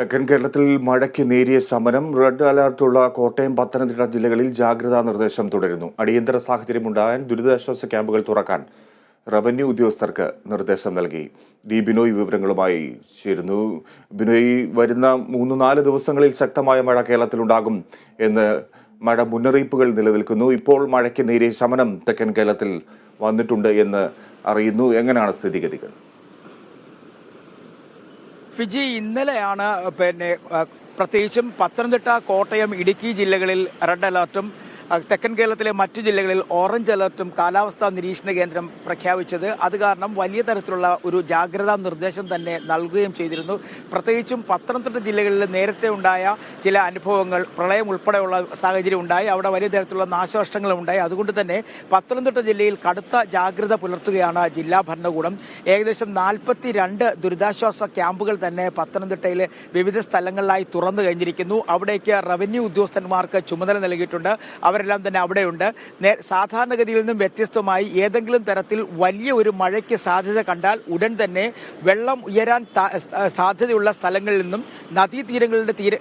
തെക്കൻ കേരളത്തിൽ മഴയ്ക്ക് നേരിയ ശമനം. റെഡ് അലർട്ടുള്ള കോട്ടയം പത്തനംതിട്ട ജില്ലകളിൽ ജാഗ്രതാ നിർദ്ദേശം തുടരുന്നു. അടിയന്തര സാഹചര്യമുണ്ടാകാൻ ദുരിതാശ്വാസ ക്യാമ്പുകൾ തുറക്കാൻ റവന്യൂ ഉദ്യോഗസ്ഥർക്ക് നിർദ്ദേശം നൽകി. ഡി ബിനോയ് വിവരങ്ങളുമായി ചേരുന്നു. ബിനോയ് വരുന്ന മൂന്ന് നാല് ദിവസങ്ങളിൽ ശക്തമായ മഴ കേരളത്തിലുണ്ടാകും എന്ന് മഴ മുന്നറിയിപ്പുകൾ നിലനിൽക്കുന്നു. ഇപ്പോൾ മഴയ്ക്ക് നേരിയ ശമനം തെക്കൻ കേരളത്തിൽ വന്നിട്ടുണ്ട് എന്ന് അറിയുന്നു. എങ്ങനെയാണ് സ്ഥിതിഗതികൾ? ഫിജി ഇന്നലെയാണ് പിന്നെ പ്രത്യേകിച്ചും പത്തനംതിട്ട കോട്ടയം ഇടുക്കി ജില്ലകളിൽ റെഡ് അലർട്ടും തെക്കൻ കേരളത്തിലെ മറ്റു ജില്ലകളിൽ ഓറഞ്ച് അലർട്ടും കാലാവസ്ഥാ നിരീക്ഷണ കേന്ദ്രം പ്രഖ്യാപിച്ചത്. അത് കാരണം വലിയ തരത്തിലുള്ള ഒരു ജാഗ്രതാ നിർദ്ദേശം തന്നെ നൽകുകയും ചെയ്തിരുന്നു. പ്രത്യേകിച്ചും പത്തനംതിട്ട ജില്ലകളിൽ നേരത്തെ ഉണ്ടായ ചില അനുഭവങ്ങൾ പ്രളയം ഉൾപ്പെടെയുള്ള സാഹചര്യം ഉണ്ടായി. അവിടെ വലിയ തരത്തിലുള്ള നാശനഷ്ടങ്ങളും ഉണ്ടായി. അതുകൊണ്ട് തന്നെ പത്തനംതിട്ട ജില്ലയിൽ കടുത്ത ജാഗ്രത പുലർത്തുകയാണ് ജില്ലാ ഭരണകൂടം. ഏകദേശം നാൽപ്പത്തി രണ്ട് ദുരിതാശ്വാസ ക്യാമ്പുകൾ തന്നെ പത്തനംതിട്ടയിലെ വിവിധ സ്ഥലങ്ങളിലായി തുറന്നു കഴിഞ്ഞിരിക്കുന്നു. അവിടേക്ക് റവന്യൂ ഉദ്യോഗസ്ഥന്മാർക്ക് ചുമതല നൽകിയിട്ടുണ്ട്. അവരെല്ലാം തന്നെ അവിടെയുണ്ട്. സാധാരണഗതിയിൽ നിന്നും വ്യത്യസ്തമായി ഏതെങ്കിലും തരത്തിൽ വലിയ ഒരു മഴയ്ക്ക് സാധ്യത കണ്ടാൽ ഉടൻ തന്നെ വെള്ളം ഉയരാൻ സാധ്യതയുള്ള സ്ഥലങ്ങളിൽ നിന്നും നദീതീരങ്ങളുടെ തീര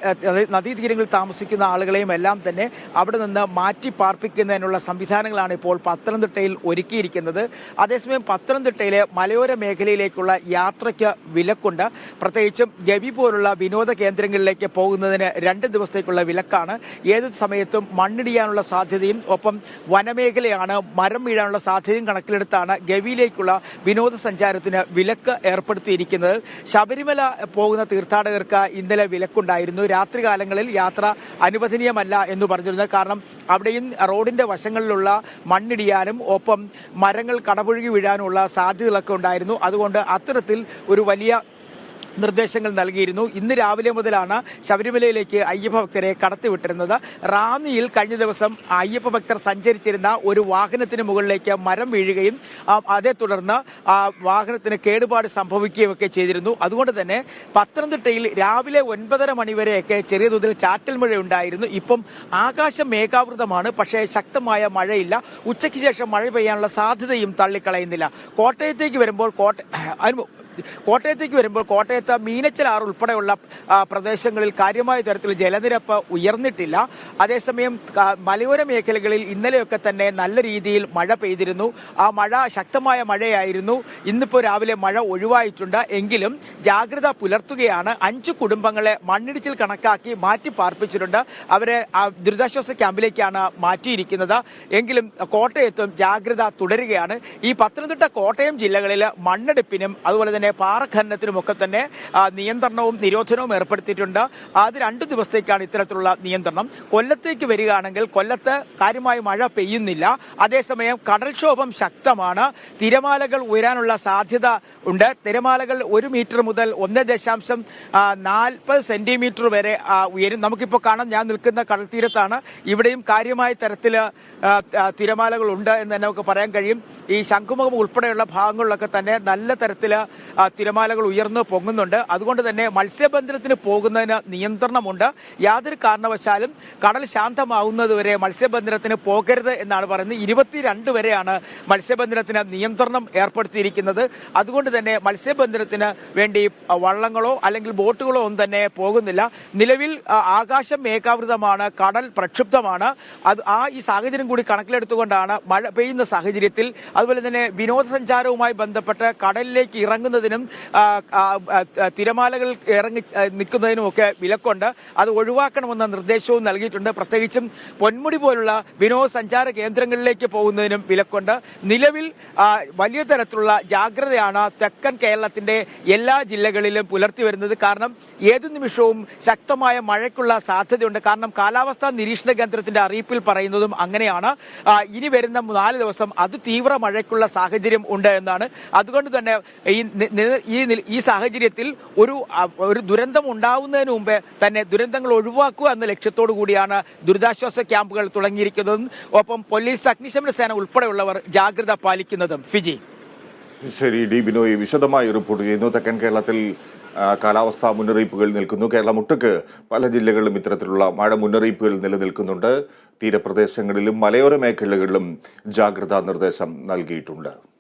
നദീതീരങ്ങളിൽ താമസിക്കുന്ന ആളുകളെയും എല്ലാം തന്നെ അവിടെ നിന്ന് മാറ്റി പാർപ്പിക്കുന്നതിനുള്ള സംവിധാനങ്ങളാണ് ഇപ്പോൾ പത്തനംതിട്ടയിൽ ഒരുക്കിയിരിക്കുന്നത്. അതേസമയം പത്തനംതിട്ടയിലെ മലയോര മേഖലയിലേക്കുള്ള യാത്രയ്ക്ക് വിലക്കുണ്ട്. പ്രത്യേകിച്ചും ഗവി പോലുള്ള വിനോദ കേന്ദ്രങ്ങളിലേക്ക് പോകുന്നതിന് രണ്ട് ദിവസത്തേക്കുള്ള വിലക്കാണ്. ഏത് സമയത്തും മണ്ണിടിയാനുള്ള സാധ്യതയും ഒപ്പം വനമേഖലയാണ് മരം വീഴാനുള്ള സാധ്യതയും കണക്കിലെടുത്താണ് ഗവിയിലേക്കുള്ള വിനോദസഞ്ചാരത്തിന് വിലക്ക് ഏർപ്പെടുത്തിയിരിക്കുന്നത്. ശബരിമല പോകുന്ന തീർത്ഥാടകർക്ക് ഇന്നലെ വിലക്കുണ്ടായിരുന്നു. രാത്രികാലങ്ങളിൽ യാത്ര അനുവദനീയമല്ല എന്ന് പറഞ്ഞിരുന്നത്. കാരണം അവിടെയും റോഡിന്റെ വശങ്ങളിലുള്ള മണ്ണിടിയാനും ഒപ്പം മരങ്ങൾ കടപുഴുകി വീഴാനുള്ള സാധ്യതകളൊക്കെ ഉണ്ടായിരുന്നു. അതുകൊണ്ട് അത്തരത്തിൽ ഒരു വലിയ നിർദ്ദേശങ്ങൾ നൽകിയിരുന്നു. ഇന്ന് രാവിലെ മുതലാണ് ശബരിമലയിലേക്ക് അയ്യപ്പ ഭക്തരെ കടത്തിവിട്ടിരുന്നത് റാന്നിയിൽ കഴിഞ്ഞ ദിവസം അയ്യപ്പ ഭക്തർ സഞ്ചരിച്ചിരുന്ന ഒരു വാഹനത്തിന് മുകളിലേക്ക് മരം വീഴുകയും അതേ തുടർന്ന് ആ വാഹനത്തിന് കേടുപാട് സംഭവിക്കുകയും ഒക്കെ ചെയ്തിരുന്നു. അതുകൊണ്ട് തന്നെ പത്തനംതിട്ടയിൽ രാവിലെ ഒൻപതര മണിവരെയൊക്കെ ചെറിയ തോതിൽ ചാറ്റൽ മഴ ഉണ്ടായിരുന്നു ഇപ്പം ആകാശം മേഘാവൃതമാണ് പക്ഷേ ശക്തമായ മഴയില്ല. ഉച്ചയ്ക്ക് ശേഷം മഴ പെയ്യാനുള്ള സാധ്യതയും തള്ളിക്കളയുന്നില്ല. കോട്ടയത്തേക്ക് വരുമ്പോൾ കോട്ട കോട്ടയത്തേക്ക് വരുമ്പോൾ കോട്ടയത്ത് മീനച്ചിലാർ ഉൾപ്പെടെയുള്ള പ്രദേശങ്ങളിൽ കാര്യമായ തരത്തിൽ ജലനിരപ്പ് ഉയർന്നിട്ടില്ല. അതേസമയം മലയോര മേഖലകളിൽ ഇന്നലെയൊക്കെ തന്നെ നല്ല രീതിയിൽ മഴ പെയ്തിരുന്നു. ആ മഴ ശക്തമായ മഴയായിരുന്നു. ഇന്നിപ്പോൾ രാവിലെ മഴ ഒഴിവായിട്ടുണ്ട്. എങ്കിലും ജാഗ്രത പുലർത്തുകയാണ്. അഞ്ച് കുടുംബങ്ങളെ മണ്ണിടിച്ചിൽ കണക്കാക്കി മാറ്റി പാർപ്പിച്ചിട്ടുണ്ട്. അവരെ ദുരിതാശ്വാസ ക്യാമ്പിലേക്കാണ് മാറ്റിയിരിക്കുന്നത്. എങ്കിലും കോട്ടയത്തും ജാഗ്രത തുടരുകയാണ്. ഈ പത്തനംതിട്ട കോട്ടയം ജില്ലകളിൽ മണ്ണെടുപ്പിനും അതുപോലെ തന്നെ പാറഖനനത്തിനും ഖനനത്തിനുമൊക്കെ തന്നെ നിയന്ത്രണവും നിരോധനവും ഏർപ്പെടുത്തിയിട്ടുണ്ട്. അത് രണ്ട് ദിവസത്തേക്കാണ് ഇത്തരത്തിലുള്ള നിയന്ത്രണം. കൊല്ലത്തേക്ക് വരികയാണെങ്കിൽ കൊല്ലത്ത് കാര്യമായി മഴ പെയ്യുന്നില്ല. അതേസമയം കടൽക്ഷോഭം ശക്തമാണ്. തിരമാലകൾ ഉയരാനുള്ള സാധ്യത ഉണ്ട്. തിരമാലകൾ ഒരു മീറ്റർ മുതൽ ഒന്ന് ദശാംശം നാൽപ്പത് സെന്റിമീറ്റർ വരെ ഉയരും. നമുക്കിപ്പോൾ കാണാം ഞാൻ നിൽക്കുന്ന കടൽ തീരത്താണ് ഇവിടെയും കാര്യമായ തരത്തിൽ തിരമാലകൾ ഉണ്ട് എന്ന് തന്നെ നമുക്ക് പറയാൻ കഴിയും. ഈ ശംഖുമുഖം ഉൾപ്പെടെയുള്ള ഭാഗങ്ങളിലൊക്കെ തന്നെ നല്ല തരത്തിൽ തിരമാലകൾ ഉയർന്നു പൊങ്ങുന്നുണ്ട്. അതുകൊണ്ട് തന്നെ മത്സ്യബന്ധനത്തിന് പോകുന്നതിന് നിയന്ത്രണമുണ്ട്. യാതൊരു കാരണവശാലും കടൽ ശാന്തമാവുന്നതുവരെ മത്സ്യബന്ധനത്തിന് പോകരുത് എന്നാണ് പറയുന്നത്. ഇരുപത്തിരണ്ട് വരെയാണ് മത്സ്യബന്ധനത്തിന് നിയന്ത്രണം ഏർപ്പെടുത്തിയിരിക്കുന്നത്. അതുകൊണ്ട് തന്നെ മത്സ്യബന്ധനത്തിന് വേണ്ടി വള്ളങ്ങളോ അല്ലെങ്കിൽ ബോട്ടുകളോ ഒന്നും തന്നെ പോകുന്നില്ല. നിലവിൽ ആകാശം മേഘാവൃതമാണ് കടൽ പ്രക്ഷുബ്ധമാണ്. അത് ആ ഈ സാഹചര്യം കൂടി കണക്കിലെടുത്തുകൊണ്ടാണ് മഴ പെയ്യുന്ന സാഹചര്യത്തിൽ അതുപോലെ തന്നെ വിനോദസഞ്ചാരവുമായി ബന്ധപ്പെട്ട് കടലിലേക്ക് ഇറങ്ങുന്നതിനും ആ, തിരമാലകൾ ഇറങ്ങി ആ, നിൽക്കുന്നതിനും ഒക്കെ വിലക്കുണ്ട്. അത് ഒഴിവാക്കണമെന്ന നിർദ്ദേശവും നൽകിയിട്ടുണ്ട്. പ്രത്യേകിച്ചും പൊന്മുടി പോലുള്ള വിനോദസഞ്ചാര കേന്ദ്രങ്ങളിലേക്ക് പോകുന്നതിനും വിലക്കുണ്ട്. നിലവിൽ വലിയ തരത്തിലുള്ള ജാഗ്രതയാണ് തെക്കൻ കേരളത്തിന്റെ എല്ലാ ജില്ലകളിലും പുലർത്തി വരുന്നത്. കാരണം ഏതു നിമിഷവും ശക്തമായ മഴയ്ക്കുള്ള സാധ്യതയുണ്ട്. കാരണം കാലാവസ്ഥാ നിരീക്ഷണ കേന്ദ്രത്തിന്റെ അറിയിപ്പിൽ പറയുന്നതും അങ്ങനെയാണ്. ഇനി വരുന്ന നാല് ദിവസം അതിതീവ്ര മഴയ്ക്കുള്ള സാഹചര്യം ഉണ്ട് എന്നാണ്. അതുകൊണ്ട് തന്നെ ഈ ഈ ഈ സാഹചര്യത്തിൽ ഒരു ഒരു ദുരന്തം ഉണ്ടാവുന്നതിന് മുമ്പേ തന്നെ ദുരന്തങ്ങൾ ഒഴിവാക്കുക എന്ന ലക്ഷ്യത്തോടു കൂടിയാണ് ദുരിതാശ്വാസ ക്യാമ്പുകൾ തുടങ്ങിയിരിക്കുന്നതും. ഒപ്പം പോലീസ് അഗ്നിശമന സേന ഉൾപ്പെടെയുള്ളവർ ജാഗ്രത പാലിക്കുന്നതും. ഫിജി. ശരി. ഡി. ബിനോയ് വിശദമായി റിപ്പോർട്ട് ചെയ്യുന്നു. തെക്കൻ കേരളത്തിൽ കാലാവസ്ഥാ മുന്നറിയിപ്പുകൾ നിൽക്കുന്നു. കേരളം ഒട്ടുക്ക് പല ജില്ലകളിലും ഇത്തരത്തിലുള്ള മഴ മുന്നറിയിപ്പുകൾ നിലനിൽക്കുന്നുണ്ട്. തീരപ്രദേശങ്ങളിലും മലയോര മേഖലകളിലും ജാഗ്രതാ നിർദ്ദേശം നൽകിയിട്ടുണ്ട്.